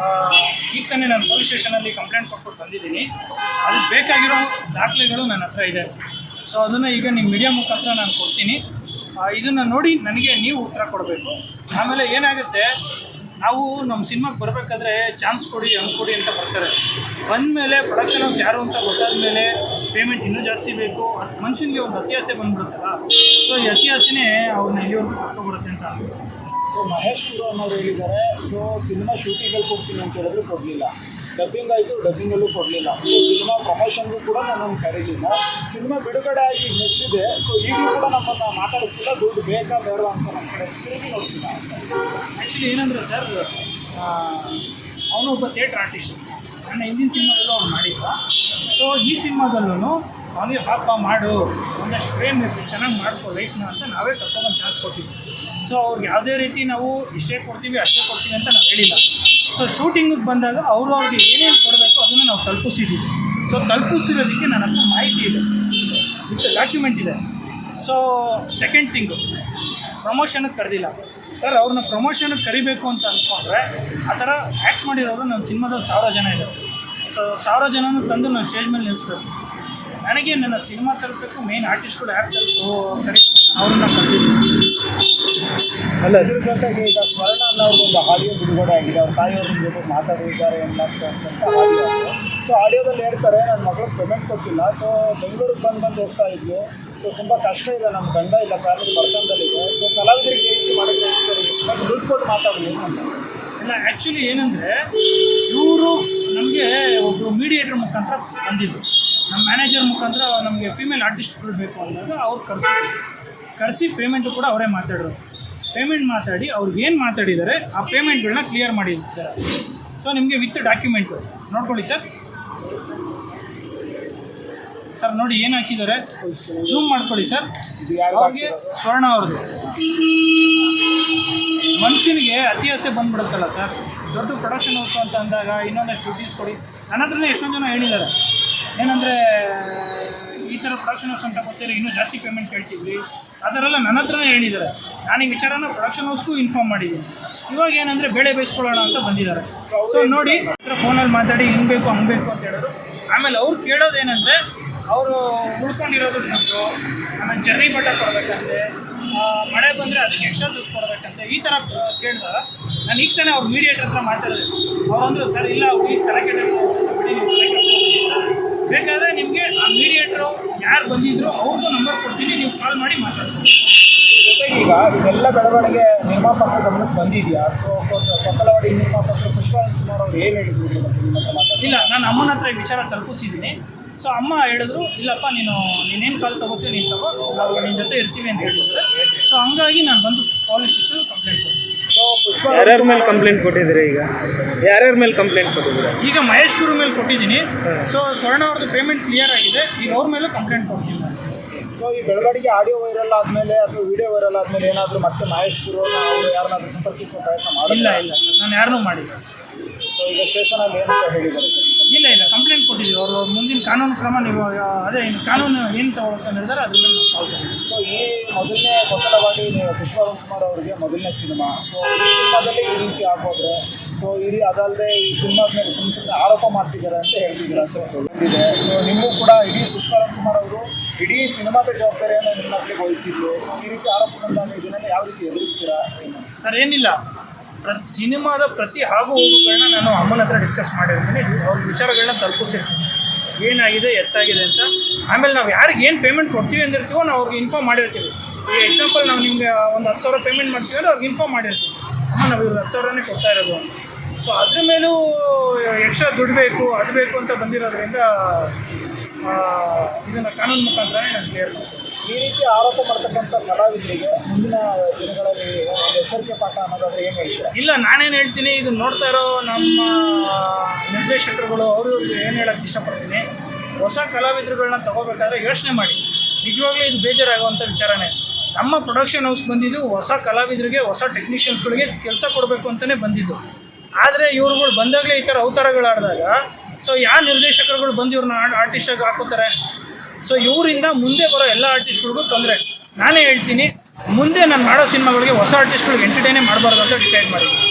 ಆ, ಈಗ ತಾನೇ ನಾನು ಪೊಲೀಸ್ ಸ್ಟೇಷನಲ್ಲಿ ಕಂಪ್ಲೇಂಟ್ ಕೊಟ್ಬಿಟ್ಟು ಬಂದಿದ್ದೀನಿ. ಅದಕ್ಕೆ ಬೇಕಾಗಿರೋ ದಾಖಲೆಗಳು ನನ್ನ ಹತ್ರ ಇದೆ. ಸೊ ಅದನ್ನು ಈಗ ನಿಮ್ಮ ಮೀಡಿಯಾ ಮುಖಾಂತರ ನಾನು ಕೊಡ್ತೀನಿ. ಇದನ್ನು ನೋಡಿ ನನಗೆ ನೀವು ಉತ್ತರ ಕೊಡಬೇಕು. ಆಮೇಲೆ ಏನಾಗುತ್ತೆ ನಾವು ನಮ್ಮ ಸಿನಿಮಾಗೆ ಬರಬೇಕಾದ್ರೆ ಚಾನ್ಸ್ ಕೊಡಿ ಹಂಗೆ ಕೊಡಿ ಅಂತ ಬರ್ತಾರೆ. ಬಂದಮೇಲೆ ಪ್ರೊಡಕ್ಷನ್ ಹೌಸ್ ಯಾರು ಅಂತ ಗೊತ್ತಾದ ಮೇಲೆ ಪೇಮೆಂಟ್ ಇನ್ನೂ ಜಾಸ್ತಿ ಬೇಕು. ಮನುಷ್ಯನಿಗೆ ಒಂದು ಅತಿಯಾಸೆ ಬಂದ್ಬಿಡುತ್ತಲ್ಲ. ಸೊ ಈ ಅತಿಯಾಸೆನೇ ಅವ್ರನ್ನ ಇಲ್ಲಿವರೆಗೂ ಕರ್ಕೊಬರುತ್ತೆ ಅಂತ. ಸೊ ಮಹೇಶ್ ಗುರು ಅನ್ನೋರು ಹೇಳಿದ್ದಾರೆ. ಸೊ ಸಿನಿಮಾ ಶೂಟಿಂಗಲ್ಲಿ ಕೊಡ್ತೀನಿ ಅಂತ ಹೇಳಿದ್ರು ಕೊಡಲಿಲ್ಲ. ಡಬ್ಬಿಂಗ್ ಆಯಿತು ಡಬ್ಬಿಂಗಲ್ಲೂ ಕೊಡಲಿಲ್ಲ. ಸೊ ಸಿನಿಮಾ ಪ್ರಮೋಷನ್ಗೂ ಕೂಡ ನನ್ನನ್ನು ಕರೀಲಿಲ್ಲ ಸಿನಿಮಾ ಬಿಡುಗಡೆ ಆಗಿ ಮುಗಿದಿದೆ. ಸೊ ಈಗಲೂ ಕೂಡ ನಮ್ಮನ್ನು ಮಾತಾಡಿಸ್ತಿಲ್ಲ. ದುಡ್ಡು ಬೇಕಾ ಬೇಡ ಅಂತ ನಮ್ಮ ಕಡೆ ತಿರುಗಿ ನೋಡ್ತಿಲ್ಲ. ಆ್ಯಕ್ಚುಲಿ ಏನಂದರೆ ಸರ್ ಅವನು ಒಬ್ಬ ಥಿಯೇಟ್ರ್ ಆರ್ಟಿಸ್ಟ್ ನನ್ನ ಹಿಂದಿನ ಸಿನಿಮಾದಲ್ಲೂ ಅವ್ನು ಮಾಡಿದ್ದ ಸೊ ಈ ಸಿನಿಮಾದಲ್ಲೂ ಅವನಿಗೆ ಪಾಪ ಮಾಡು. ಒಂದಷ್ಟು ಪ್ರೇಮ್ ಇರ್ತೀವಿ ಚೆನ್ನಾಗಿ ಮಾಡ್ಕೊ ಲೈಫ್ನ ಅಂತ ನಾವೇ ಕರ್ಕೊಂಡು ಚಾನ್ಸ್ ಕೊಟ್ಟಿದ್ವಿ ಸೊ ಅವ್ರಿಗೆ ಯಾವುದೇ ರೀತಿ ನಾವು ಇಷ್ಟೇ ಕೊಡ್ತೀವಿ, ಅಷ್ಟೇ ಕೊಡ್ತೀವಿ ಅಂತ ನಾವು ಹೇಳಿಲ್ಲ. ಸೊ ಶೂಟಿಂಗಿಗೆ ಬಂದಾಗ ಅವರು ಅವ್ರಿಗೆ ಏನೇನು ಕೊಡಬೇಕು ಅದನ್ನು ನಾವು ತಲುಪಿಸಿದ್ದೀವಿ ಸೊ ತಲುಪಿಸಿರೋದಕ್ಕೆ ನನ್ನ ಹತ್ರ ಮಾಹಿತಿ ಇದೆ. ವಿತ್ ಡಾಕ್ಯುಮೆಂಟ್ ಇದೆ. ಸೊ ಸೆಕೆಂಡ್ ಥಿಂಗು ಪ್ರಮೋಷನಿಗೆ ಕರೆದಿಲ್ಲ. ಸರ್ ಅವ್ರನ್ನ ಪ್ರಮೋಷನ್ಗೆ ಕರಿಬೇಕು ಅಂತ ಅಂದ್ಕೊಂಡ್ರೆ ಆ ಥರ ಆ್ಯಕ್ಟ್ ಮಾಡಿರೋರು ನನ್ನ ಸಿನಿಮಾದಲ್ಲಿ ಸಾವಿರ ಜನ ಇದ್ದಾರೆ ಸೊ ಸಾವಿರ ಜನನೂ ತಂದು ನಾನು ಸ್ಟೇಜ್ ಮೇಲೆ ನಿಲ್ಲಿಸ್ಬೇಕು ನನಗೆ ನನ್ನ ಸಿನಿಮಾ ತಲುಪಬೇಕು ಮೇನ್ ಆರ್ಟಿಸ್ಟ್ಗಳು ಯಾರು ತಲುಪು ಅವ್ರನ್ನ ಅಲ್ಲ ಇದ್ರ ಜೊತೆಗೆ ಈಗ ಸ್ವರ್ಣ ಒಂದು ಆಡಿಯೋ ಬಿಡುಗಡೆ ಆಗಿದೆ. ಅವ್ರ ತಾಯಿಯವ್ರ ಜೊತೆ ಮಾತಾಡಿದ್ದಾರೆ ಅಂತ ಆಡಿಯೋ ಸೊ ಆಡಿಯೋದಲ್ಲಿ ಹೇಳ್ತಾರೆ ನನ್ನ ಮಗಳು ಪೇಮೆಂಟ್ ಕೊಟ್ಟಿಲ್ಲ. ಸೊ ಬೆಂಗಳೂರಿಗೆ ಬಂದು ಬಂದು ಹೋಗ್ತಾ ಇದ್ವಿ ಸೊ ತುಂಬ ಕಷ್ಟ ಇದೆ. ನಮ್ಮ ಗಂಡ ಇಲ್ಲ ಫ್ಯಾಮಿಲಿ ಬರ್ತಂದಲ್ಲಿದೆ ಸೊ ಕಲಾವಿದರಿಗೆ ಈ ರೀತಿ ಮಾಡಿದ್ರೆ ಬಟ್ ದುಡ್ಡು ಕೊಟ್ಟು ಮಾತಾಡಲಿ ಅಂತ. ಇಲ್ಲ ಆ್ಯಕ್ಚುಲಿ ಏನಂದರೆ ಇವರು ನಮಗೆ ಒಬ್ಬರು ಮೀಡಿಯೇಟರ್ ಮುಖಾಂತರ ಬಂದಿದ್ದು ನಮ್ಮ ಮ್ಯಾನೇಜರ್ ಮುಖಾಂತರ ನಮಗೆ ಫೀಮೇಲ್ ಆರ್ಟಿಸ್ಟ್ಗಳು ಬೇಕು ಅಂದಾಗ ಅವ್ರು ಕರೆಸಿ ಕರೆಸಿ ಪೇಮೆಂಟು ಕೂಡ ಅವರೇ ಮಾತಾಡೋರು. ಪೇಮೆಂಟ್ ಮಾತಾಡಿ ಅವ್ರಿಗೆ ಏನು ಮಾತಾಡಿದ್ದಾರೆ ಆ ಪೇಮೆಂಟ್ಗಳನ್ನ ಕ್ಲಿಯರ್ ಮಾಡಿರ್ತಾರೆ ಸೊ ನಿಮಗೆ ವಿತ್ ಡಾಕ್ಯುಮೆಂಟು ನೋಡ್ಕೊಳ್ಳಿ ಸರ್ ಸರ್ ನೋಡಿ ಏನು ಹಾಕಿದ್ದಾರೆ ಝೂಮ್ ಮಾಡ್ಕೊಳ್ಳಿ ಸರ್ ಅವ್ರಿಗೆ ಸ್ವರ್ಣ ಅವ್ರದ್ದು. ಮನುಷ್ಯನಿಗೆ ಅತಿ ಆಸೆ ಬಂದ್ಬಿಡುತ್ತಲ್ಲ ಸರ್ ದೊಡ್ಡ ಪ್ರೊಡಕ್ಷನ್ ಹೋಗ್ತು ಅಂತ ಅಂದಾಗ ಇನ್ನೊಂದಷ್ಟು ಡ್ಯೂಟೀಸ್ ಕೊಡಿ. ನನ್ನ ಹತ್ರನೇ ಎಷ್ಟೊಂದು ಜನ ಹೇಳಿದ್ದಾರೆ. ಏನಂದರೆ, ಈ ಥರ ಪ್ರೊಡಕ್ಷನ್ ಹೌಸ್ ಅಂತ ಗೊತ್ತಿರೋ ಇನ್ನೂ ಜಾಸ್ತಿ ಪೇಮೆಂಟ್ ಕೇಳ್ತಿದ್ವಿ. ಆ ಥರ ಎಲ್ಲ ನನ್ನ ಹತ್ರನೇ ಹೇಳಿದ್ದಾರೆ. ನಾನು ಈ ವಿಚಾರನ ಪ್ರೊಡಕ್ಷನ್ ಹೌಸ್ಗೂ ಇನ್ಫಾರ್ಮ್ ಮಾಡಿದ್ದೀನಿ. ಇವಾಗ ಏನಂದರೆ ಬೇಳೆ ಬೇಯಿಸ್ಕೊಳ್ಳೋಣ ಅಂತ ಬಂದಿದ್ದಾರೆ. ಸೊ ನೋಡಿ ಹತ್ರ ಫೋನಲ್ಲಿ ಮಾತಾಡಿ, ಹಿಂಗೆ ಬೇಕು, ಹಂಗೆ ಬೇಕು ಅಂತ ಹೇಳಿದ್ರು ಆಮೇಲೆ ಅವ್ರು ಕೇಳೋದೇನೆಂದರೆ ಅವರು ಉಳ್ಕೊಂಡಿರೋದು ದುಡ್ಡು ಆಮೇಲೆ ಜರ್ನಿ ಬಟ್ಟ ಕೊಡಬೇಕಂತೆ. ಮಳೆ ಬಂದರೆ ಅದಕ್ಕೆ ಎಕ್ಸ್ಟ್ರಾ ದುಡ್ಡು ಕೊಡಬೇಕಂತೆ. ಈ ಥರ ಕೇಳಿದಾಗ ನಾನು ಈಗ ತಾನೇ ಅವ್ರು ಮೀಡಿಯೇಟರ್ ಹತ್ರ ಮಾತಾಡಿದೆ. ಅವ್ರು ಸರ್, ಇಲ್ಲ ಅವ್ರಿಗೆ ತಲೆ ಕೆಟ್ಟ ಬಿಡಿ ತಲೆ ಕೆಡ್ಸ್ಕೊಬೇಡಿ. ಬೇಕಾದರೆ ನಿಮಗೆ ಆ ಮೀಡಿಯೇಟ್ರು ಯಾರು ಬಂದಿದ್ರು ಅವ್ರದ್ದು ನಂಬರ್ ಕೊಡ್ತೀನಿ ನೀವು ಕಾಲ್ ಮಾಡಿ ಮಾತಾಡ್ತೀನಿ ಈಗ ಇದೆಲ್ಲ ಬೆಳವಣಿಗೆ ನಿರ್ಮಾಪಕರ ಗಮನಕ್ಕೆ ಬಂದಿದೆಯಾ? ಸೊ ಕೊಪ್ಪಲವಾಡಿ ನಿರ್ಮಾಪಕರು ಪುಷ್ಪವಂತ ಕುಮಾರ್ ಅವರು ಏನು ಹೇಳಿದ್ರು ಇಲ್ಲ ನಾನು ಅಮ್ಮನ ಹತ್ರ ಈ ವಿಚಾರ ತಲುಪಿಸಿದ್ದೀನಿ. ಸೊ ಅಮ್ಮ ಹೇಳಿದ್ರು ಇಲ್ಲಪ್ಪ ನೀನು ನೀನೇನು ಕಾಲ್ ತಗೋತೀನಿ ನೀನು ತಗೋ ನಾವು ನಿನ್ನ ಜೊತೆ ಇರ್ತೀವಿ ಅಂತ ಹೇಳಿದ್ರೆ. ಸೊ ಹಂಗಾಗಿ ನಾನು ಬಂದು ಪೊಲೀಸ್ ಸ್ಟೇಷನ್ ಕಂಪ್ಲೇಂಟ್ ಕೊಡ್ತೀನಿ. ಯಾರ್ಯಾರ ಮೇಲೆ ಕಂಪ್ಲೇಂಟ್ ಕೊಟ್ಟಿದ್ದೀರಿ ಈಗ? ಯಾರ್ಯಾರ ಮೇಲೆ ಕಂಪ್ಲೇಂಟ್ ಕೊಟ್ಟಿದ್ದೀರಾ? ಈಗ ಮಹೇಶ್ ಗುರು ಮೇಲೆ ಕೊಟ್ಟಿದ್ದೀನಿ. ಸೊ ಸ್ವರ್ಣ ಅವ್ರದ್ದು ಪೇಮೆಂಟ್ ಕ್ಲಿಯರ್ ಆಗಿದೆ. ಈಗ ಅವ್ರ ಮೇಲೆ ಕಂಪ್ಲೇಂಟ್ ಕೊಡ್ತೀನಿ ನಾನು ಸೊ ಈ ಬೆಳವಣಿಗೆ ಆಡಿಯೋ ವೈರಲ್ ಆದಮೇಲೆ ಅಥವಾ ವಿಡಿಯೋ ವೈರಲ್ ಆದಮೇಲೆ ಏನಾದರೂ ಮತ್ತೆ ಮಹೇಶ್ ಗುರು ಅವರು ಯಾರನ್ನಾದ್ರೂ ಸಂಪರ್ಕಿಸುವ ಪ್ರಯತ್ನ ಇಲ್ಲ ಮಾಡಿಲ್ಲ ಇಲ್ಲ ಸರ್. ನಾನು ಯಾರನ್ನೂ ಮಾಡಿಲ್ಲ ಸರ್. ಸೊ ಈಗ ಸ್ಟೇಷನಲ್ಲಿ ಏನಂತ ಹೇಳಿದ್ದಾರೆ ಇಲ್ಲ ಇಲ್ಲ ಕಂಪ್ಲೇಂಟ್ ಕೊಟ್ಟಿದ್ದೀವಿ ಅವರು ಮುಂದಿನ ಕಾನೂನು ಕ್ರಮ ನೀವು ಅದೇ ಇನ್ನು ಕಾನೂನು ಏನು ತಗೊಳ್ತಾ ನಿರ್ಧಾರ ಅದ್ರ ಮೇಲೆ ನಾವು ಸೊ ಈ ಮೊದಲನೇ ಕೊತ್ತಲವಾಡಿ ಪುಷ್ಪವನ್ ಕುಮಾರ್ ಅವರಿಗೆ ಮೊದಲನೇ ಸಿನಿಮಾ. ಸೊ ಈ ಸಿನಿಮಾದಲ್ಲಿ ಈ ರೀತಿ ಆಗೋದ್ರೆ ಸೊ ಇಲ್ಲಿ ಅದಲ್ಲದೆ ಈ ಸಿನಿಮಾದ ಮೇಲೆ ಸುಮ್ಮನೆ ಸುಮ್ಮನೆ ಆರೋಪ ಮಾಡ್ತಿದ್ದಾರೆ ಅಂತ ಹೇಳ್ತಿದ್ದೀರಾ ಸರ್? ಇದೆ. ಸೊ ನಿಮಗೂ ಕೂಡ ಇಡೀ ಪುಷ್ಪವನ್ ಕುಮಾರ್ ಅವರು ಇಡೀ ಸಿನಿಮಾದ ಜವಾಬ್ದಾರಿಯನ್ನು ನಿಮ್ಮ ಮಕ್ಕಳಿಗೆ ವಹಿಸಿದ್ರು ಸೊ ಈ ರೀತಿ ಆರೋಪಗಳನ್ನ ಇದನ್ನೆಲ್ಲ ಯಾವ ರೀತಿ ಎದುರಿಸ್ತೀರಾ? ಏನು ಸರ್ ಏನಿಲ್ಲ. ಪ್ರ ಸಿನಿಮಾದ ಪ್ರತಿ ಆಗು ಹೋಗುಗಳನ್ನ ನಾನು ಅಮ್ಮನ ಹತ್ರ ಡಿಸ್ಕಸ್ ಮಾಡಿರ್ತೀನಿ. ಅವ್ರ ವಿಚಾರಗಳನ್ನ ತಲುಪಿಸಿರ್ತೀನಿ. ಏನಾಗಿದೆ, ಎತ್ತಾಗಿದೆ ಅಂತ. ಆಮೇಲೆ ನಾವು ಯಾರಿಗೆ ಏನು ಪೇಮೆಂಟ್ ಕೊಡ್ತೀವಿ ಅಂದಿರ್ತೀವೋ ನಾವು ಅವ್ರಿಗೆ ಇನ್ಫಾರ್ಮ್ ಮಾಡಿರ್ತೀವಿ. ಈಗ ಎಕ್ಸಾಂಪಲ್ ನಾವು ನಿಮಗೆ ಒಂದು ಹತ್ತು ಸಾವಿರ ಪೇಮೆಂಟ್ ಮಾಡ್ತೀವಿ ಅಂದರೆ ಅವ್ರಿಗೆ ಇನ್ಫಾರ್ಮ್ ಮಾಡಿರ್ತೀವಿ. ಅಮ್ಮ, ನಾವು ಇವ್ರಿಗೆ ಹತ್ತು ಸಾವಿರನೇ ಕೊಡ್ತಾ ಇರೋದು ಅಂತ. ಸೊ ಅದ್ರ ಮೇಲೂ ಎಕ್ಸ್ಟ್ರಾ ದುಡ್ಡು ಬೇಕು, ಅದು ಬೇಕು ಅಂತ ಬಂದಿರೋದ್ರಿಂದ ಇದನ್ನು ಕಾನೂನು ಮುಖಾಂತರನೇ ನಾನು ಕ್ಲಿಯರ್ ಮಾಡ್ತೀನಿ. ಈ ರೀತಿ ಆರೋಪ ಮಾಡ್ತಕ್ಕಂಥ ಕಲಾವಿದರಿಗೆ ಮುಂದಿನ ದಿನಗಳಲ್ಲಿ ಎಚ್ಚರಿಕೆ ಪಾಠ ಅನ್ನೋದಾದ್ರೆ ಏನು ಹೇಳ್ತೀರಾ? ಇಲ್ಲ, ನಾನೇನು ಹೇಳ್ತೀನಿ, ಇದು ನೋಡ್ತಾ ಇರೋ ನಮ್ಮ ನಿರ್ದೇಶಕರುಗಳು, ಅವರು ಏನು ಹೇಳಕ್ಕೆ ಇಷ್ಟಪಡ್ತೀನಿ, ಹೊಸ ಕಲಾವಿದರುಗಳನ್ನ ತಗೋಬೇಕಾದ್ರೆ ಯೋಚನೆ ಮಾಡಿ. ನಿಜವಾಗ್ಲೂ ಇದು ಬೇಜಾರಾಗುವಂಥ ವಿಚಾರನೇ. ನಮ್ಮ ಪ್ರೊಡಕ್ಷನ್ ಹೌಸ್ ಬಂದಿದ್ದು ಹೊಸ ಕಲಾವಿದರಿಗೆ, ಹೊಸ ಟೆಕ್ನಿಷಿಯನ್ಸ್ಗಳಿಗೆ ಕೆಲಸ ಕೊಡಬೇಕು ಅಂತಲೇ ಬಂದಿದ್ದು. ಆದರೆ ಇವ್ರುಗಳು ಬಂದಾಗಲೇ ಈ ಥರ ಅವತಾರಗಳು ಆಡಿದಾಗ ಸೊ ಯಾವ ನಿರ್ದೇಶಕರುಗಳು ಬಂದು ಇವ್ರನ್ನ ಆರ್ಟಿಸ್ಟಾಗಿ ಹಾಕೋತಾರೆ? ಸೊ ಇವರಿಂದ ಮುಂದೆ ಬರೋ ಎಲ್ಲ ಆರ್ಟಿಸ್ಟ್ಗಳಿಗೂ ತೊಂದರೆ. ನಾನೇ ಹೇಳ್ತೀನಿ, ಮುಂದೆ ನಾನು ಮಾಡೋ ಸಿನಿಮಾಗಳಿಗೆ ಹೊಸ ಆರ್ಟಿಸ್ಟ್ಗಳಿಗೆ ಎಂಟರ್ಟೈನೇ ಮಾಡಬಾರ್ದು ಅಂತ ಡಿಸೈಡ್ ಮಾಡಿದ್ದೀನಿ.